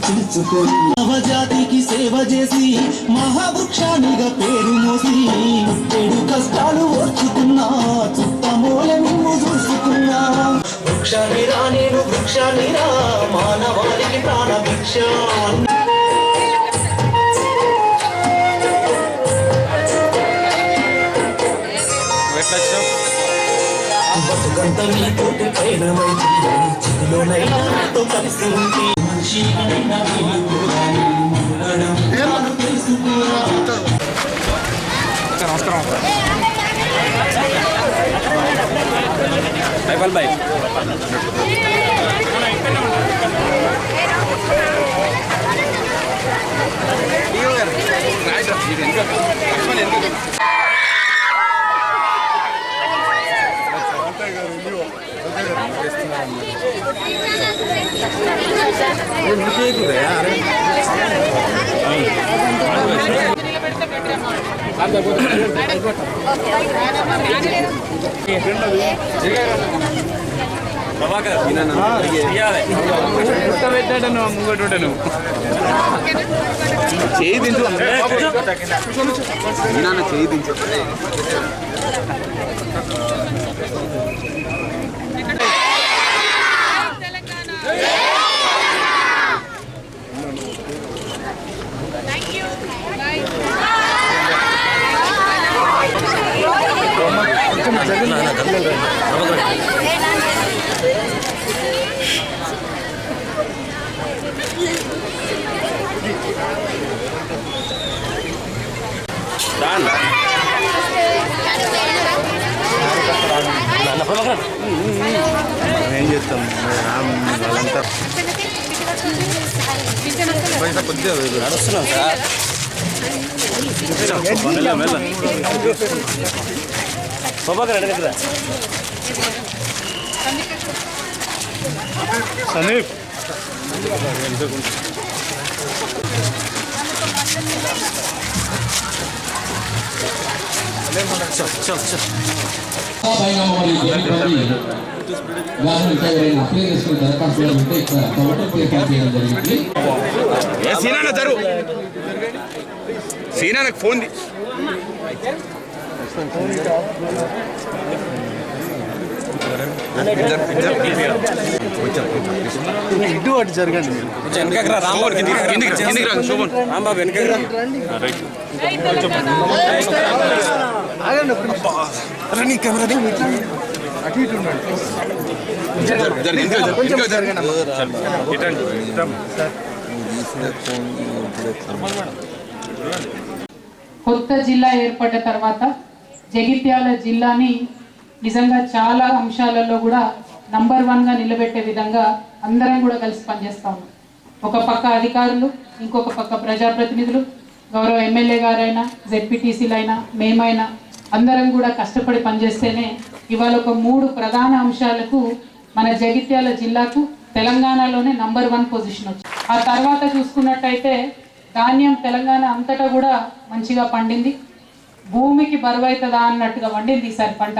తెలుసుకొని నవజాతికి సేవ చేసి మహావృక్షానిగా పేరు మోసి ఏడు కష్టాలు ఓర్చుకున్నా చుట్టమూల నిన్ను చూసుకున్నా. వృక్షానిరా నేను వృక్షానిరా మానవాళికి ప్రాణ భిక్ష బతుకంత నీతోటి పైనమైంది చెవిలోనైనా నాతో కలిసి ఉంది మనిషి అయినా బై సైఫల్ బాయ్ పెట్టాడను ముంగటను చేయి దించు నాన్న చేయి దించు ఏం చేస్తాం వాళ్ళంతా పైసా కొద్దిగా నడుస్తున్నాం సార్ మెల్ల మెల్ల ప్రభాకర్ ఏర్పాటు చేయడం జరిగింది ఏ జరు ఫోన్ ఇటు అటు జరగండి రాంబాబు నీ కెమెరా ఇంకా జరు. కొత్త జిల్లా ఏర్పడ్డ తర్వాత జగిత్యాల జిల్లాని నిజంగా చాలా అంశాలలో కూడా నంబర్ వన్గా నిలబెట్టే విధంగా అందరం కూడా కలిసి పనిచేస్తాం. ఒక పక్క అధికారులు ఇంకొక పక్క ప్రజాప్రతినిధులు గౌరవ ఎమ్మెల్యే గారైనా జెడ్పీటీసీలైనా మేమైనా అందరం కూడా కష్టపడి పనిచేస్తేనే ఇవాళ ఒక మూడు ప్రధాన అంశాలకు మన జగిత్యాల జిల్లాకు తెలంగాణలోనే నంబర్ వన్ పొజిషన్ వచ్చింది. ఆ తర్వాత చూసుకున్నట్టయితే ధాన్యం తెలంగాణ అంతటా కూడా మంచిగా పండింది. భూమికి బరువైతుందా అన్నట్టుగా వండింది ఈసారి పంట.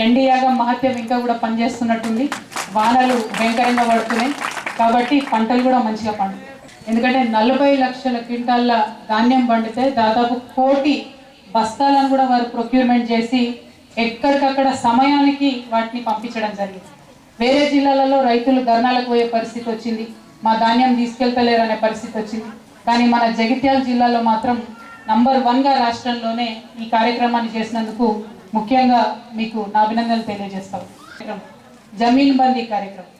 చండీయాగం మహత్యం ఇంకా కూడా పనిచేస్తున్నట్టుంది. వానలు భయంకరంగా పడుతున్నాయి. కాబట్టి పంటలు కూడా మంచిగా పండు ఎందుకంటే నలభై లక్షల క్వింటాల్ల ధాన్యం పండితే దాదాపు కోటి బస్తాలను కూడా వారు ప్రొక్యూర్మెంట్ చేసి ఎక్కడికక్కడ సమయానికి వాటిని పంపించడం జరిగింది. వేరే జిల్లాలలో రైతులు ధర్నాలకు పోయే పరిస్థితి వచ్చింది. మా ధాన్యం తీసుకెళ్తలేరు అనే పరిస్థితి వచ్చింది. కానీ మన జగిత్యాల జిల్లాలో మాత్రం నంబర్ వన్గా రాష్ట్రంలోనే ఈ కార్యక్రమాన్ని చేసినందుకు ముఖ్యంగా మీకు నా అభినందనలు తెలియజేస్తాం. జమీన్ బందీ కార్యక్రమం.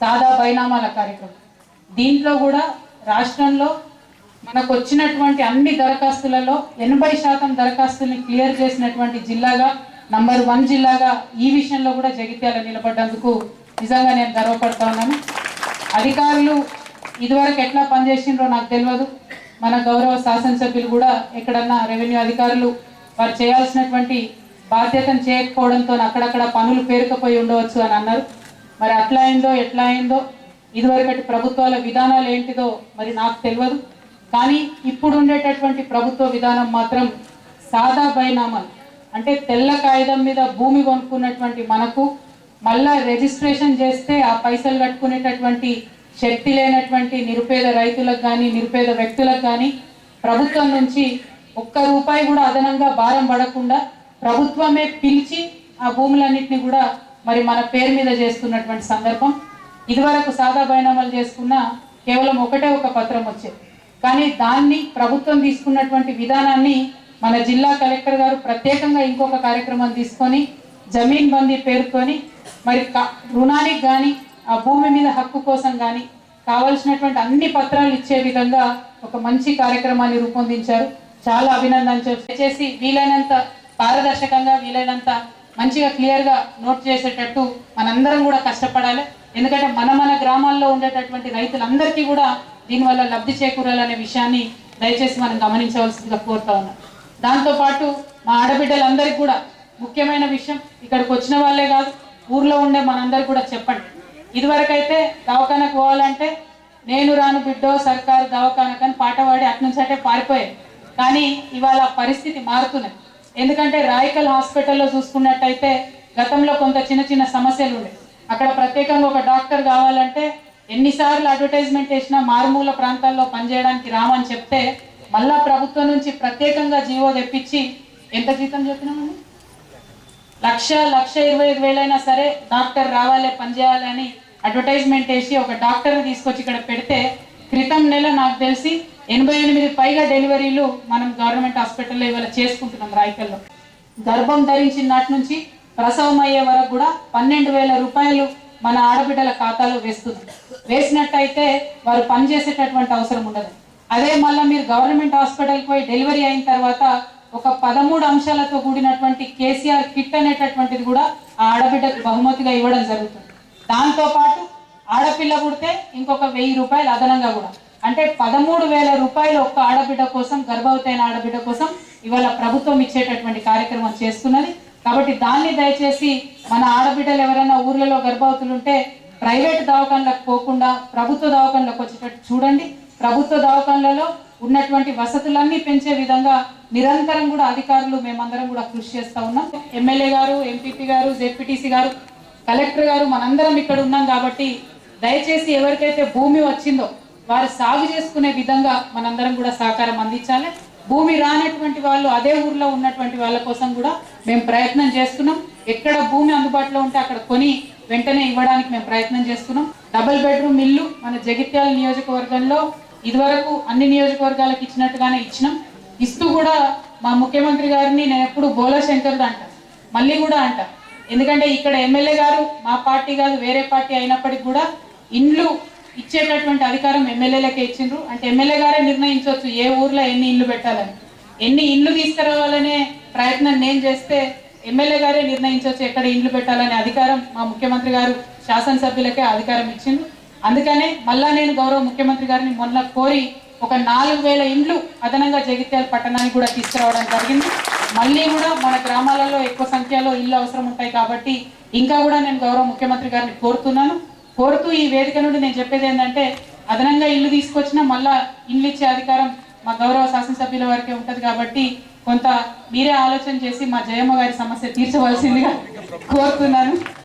సాదా బైనామాల కార్యక్రమం. దీంట్లో కూడా రాష్ట్రంలో మనకు వచ్చినటువంటి అన్ని దరఖాస్తులలో ఎనభై శాతం దరఖాస్తుల్ని క్లియర్ చేసినటువంటి జిల్లాగా నంబర్ వన్ జిల్లాగా ఈ విషయంలో కూడా జగిత్యాల నిలబడ్డందుకు నిజంగా నేను గర్వపడతా ఉన్నాను. అధికారులు ఇదివరకు ఎట్లా పనిచేసిండ్రో నాకు తెలియదు. మన గౌరవ శాసనసభ్యులు కూడా ఎక్కడన్నా రెవెన్యూ అధికారులు వారు చేయాల్సినటువంటి బాధ్యతను చేయకపోవడంతో అక్కడక్కడ పనులు పేరుకపోయి ఉండవచ్చు అని అన్నారు. మరి అట్లా అయిందో ఎట్లా అయిందో ఇదివరకటి ప్రభుత్వాల విధానాలు ఏంటిదో మరి నాకు తెలియదు. కానీ ఇప్పుడు ఉండేటటువంటి ప్రభుత్వ విధానం మాత్రం సాదా బైనామల్. అంటే తెల్ల కాగితం మీద భూమి కొనుక్కున్నటువంటి మనకు మళ్ళా రిజిస్ట్రేషన్ చేస్తే ఆ పైసలు కట్టుకునేటటువంటి శక్తి లేనటువంటి నిరుపేద రైతులకు కానీ నిరుపేద వ్యక్తులకు కానీ ప్రభుత్వం నుంచి ఒక్క రూపాయి కూడా అదనంగా భారం పడకుండా ప్రభుత్వమే పిలిచి ఆ భూములన్నింటినీ కూడా మరి మన పేరు మీద చేస్తున్నటువంటి సందర్భం. ఇదివరకు సాదా బైనామాలు చేసుకున్న కేవలం ఒకటే ఒక పత్రం వచ్చేది. కానీ దాన్ని ప్రభుత్వం తీసుకున్నటువంటి విధానాన్ని మన జిల్లా కలెక్టర్ గారు ప్రత్యేకంగా ఇంకొక కార్యక్రమం తీసుకొని జమీన్ బందీ పేరుకొని మరి రుణానికి కానీ ఆ భూమి మీద హక్కు కోసం కానీ కావలసినటువంటి అన్ని పత్రాలు ఇచ్చే విధంగా ఒక మంచి కార్యక్రమాన్ని రూపొందించారు. చాలా అభినందన చేసి వీలైనంత పారదర్శకంగా వీలైనంత మంచిగా క్లియర్గా నోట్ చేసేటట్టు మనందరం కూడా కష్టపడాలి. ఎందుకంటే మన మన గ్రామాల్లో ఉండేటటువంటి రైతులందరికీ కూడా దీనివల్ల లబ్ధి చేకూరాలనే విషయాన్ని దయచేసి మనం గమనించవలసిందిగా కోరుతా ఉన్నాం. దాంతోపాటు మా ఆడబిడ్డలందరికీ కూడా ముఖ్యమైన విషయం ఇక్కడికి వచ్చిన వాళ్ళే కాదు ఊర్లో ఉండే మనందరికి కూడా చెప్పండి. ఇదివరకైతే దవాఖానకు పోవాలంటే నేను రాను బిడ్డో సర్కారు దవాఖానకని పాట పాడి అట్నుంచి అటే పారిపోయాయి కానీ ఇవాళ పరిస్థితి మారుతున్నది. ఎందుకంటే రాయకల్ హాస్పిటల్లో చూసుకున్నట్టయితే గతంలో కొంత చిన్న చిన్న సమస్యలు ఉండే అక్కడ ప్రత్యేకంగా ఒక డాక్టర్ కావాలంటే ఎన్నిసార్లు అడ్వర్టైజ్మెంట్ చేసినా మారుమూల ప్రాంతాల్లో పనిచేయడానికి రామని చెప్తే మళ్ళా ప్రభుత్వం నుంచి ప్రత్యేకంగా జీవో తెప్పించి ఎంత జీతం చెప్పినామని లక్ష లక్ష ఇరవై ఐదు వేలైనా సరే డాక్టర్ రావాలి పనిచేయాలని అడ్వర్టైజ్మెంట్ వేసి ఒక డాక్టర్ని తీసుకొచ్చి ఇక్కడ పెడితే క్రితం నెల నాకు తెలిసి ఎనభై ఎనిమిది పైగా డెలివరీలు మనం గవర్నమెంట్ హాస్పిటల్లో ఇవాళ చేసుకుంటున్నాం రాయకల్లో. గర్భం ధరించిన నాటి నుంచి ప్రసవం అయ్యే వరకు కూడా పన్నెండు వేల రూపాయలు మన ఆడబిడ్డల ఖాతాలో వేస్తున్నాం. వేసినట్టయితే వారు పనిచేసేటటువంటి అవసరం ఉండదు. అదే మళ్ళీ మీరు గవర్నమెంట్ హాస్పిటల్కి పోయి డెలివరీ అయిన తర్వాత ఒక పదమూడు అంశాలతో కూడినటువంటి కేసీఆర్ కిట్ అనేటటువంటిది కూడా ఆ ఆడబిడ్డకు బహుమతిగా ఇవ్వడం జరుగుతుంది. దాంతోపాటు ఆడపిల్ల పుడితే ఇంకొక వెయ్యి రూపాయలు అదనంగా కూడా. అంటే పదమూడు వేల రూపాయలు ఒక్క ఆడబిడ్డ కోసం గర్భవతి అయిన ఆడబిడ్డ కోసం ఇవాళ ప్రభుత్వం ఇచ్చేటటువంటి కార్యక్రమం చేస్తున్నది. కాబట్టి దాన్ని దయచేసి మన ఆడబిడ్డలు ఎవరైనా ఊర్లలో గర్భవతులు ఉంటే ప్రైవేట్ దవాఖానలకు పోకుండా ప్రభుత్వ దవాఖానలకు వచ్చేటట్టు చూడండి. ప్రభుత్వ దవాఖానలలో ఉన్నటువంటి వసతులన్నీ పెంచే విధంగా నిరంతరం కూడా అధికారులు మేమందరం కూడా కృషి చేస్తా ఉన్నాం. ఎమ్మెల్యే గారు ఎంపీపీ గారు జెడ్పీటీసీ గారు కలెక్టర్ గారు మనందరం ఇక్కడ ఉన్నాం కాబట్టి దయచేసి ఎవరికైతే భూమి వచ్చిందో వారు సాగు చేసుకునే విధంగా మనందరం కూడా సహకారం అందించాలి. భూమి రానటువంటి వాళ్ళు అదే ఊర్లో ఉన్నటువంటి వాళ్ళ కోసం కూడా మేము ప్రయత్నం చేస్తున్నాం. ఎక్కడ భూమి అందుబాటులో ఉంటే అక్కడ కొని వెంటనే ఇవ్వడానికి మేము ప్రయత్నం చేస్తున్నాం. డబుల్ బెడ్రూమ్ ఇల్లు మన జగిత్యాల నియోజకవర్గంలో ఇదివరకు అన్ని నియోజకవర్గాలకు ఇచ్చినట్టుగానే ఇచ్చినాం. ఇస్తూ కూడా మా ముఖ్యమంత్రి గారిని నేను ఎప్పుడు బోలా శంకర్ది అంట మళ్ళీ కూడా అంట. ఎందుకంటే ఇక్కడ ఎమ్మెల్యే గారు మా పార్టీ కాదు వేరే పార్టీ అయినప్పటికీ కూడా ఇండ్లు ఇచ్చేటటువంటి అధికారం ఎమ్మెల్యేలకే ఇచ్చిండ్రు. అంటే ఎమ్మెల్యే గారే నిర్ణయించవచ్చు ఏ ఊర్లో ఎన్ని ఇల్లు పెట్టాలని. ఎన్ని ఇండ్లు తీసుకురావాలనే ప్రయత్నం నేను చేస్తే ఎమ్మెల్యే గారే నిర్ణయించవచ్చు ఎక్కడ ఇండ్లు పెట్టాలనే అధికారం మా ముఖ్యమంత్రి గారు శాసనసభ్యులకే అధికారం ఇచ్చిండ్రు. అందుకనే మళ్ళా నేను గౌరవ ముఖ్యమంత్రి గారిని మొన్న కోరి ఒక నాలుగు వేల ఇండ్లు అదనంగా జగిత్యాల పట్టణానికి కూడా తీసుకురావడం జరిగింది. మళ్ళీ కూడా మన గ్రామాలలో ఎక్కువ సంఖ్యలో ఇల్లు అవసరం ఉంటాయి కాబట్టి ఇంకా కూడా నేను గౌరవ ముఖ్యమంత్రి గారిని కోరుతున్నాను. కోరుతూ ఈ వేదిక నుండి నేను చెప్పేది ఏంటంటే అదనంగా ఇల్లు తీసుకొచ్చినా మళ్ళా ఇల్లు ఇచ్చే అధికారం మా గౌరవ శాసనసభ్యుల వరకే ఉంటది కాబట్టి కొంత మీరే ఆలోచన చేసి మా జయమ్మ గారి సమస్య తీర్చవలసిందిగా కోరుతున్నాను.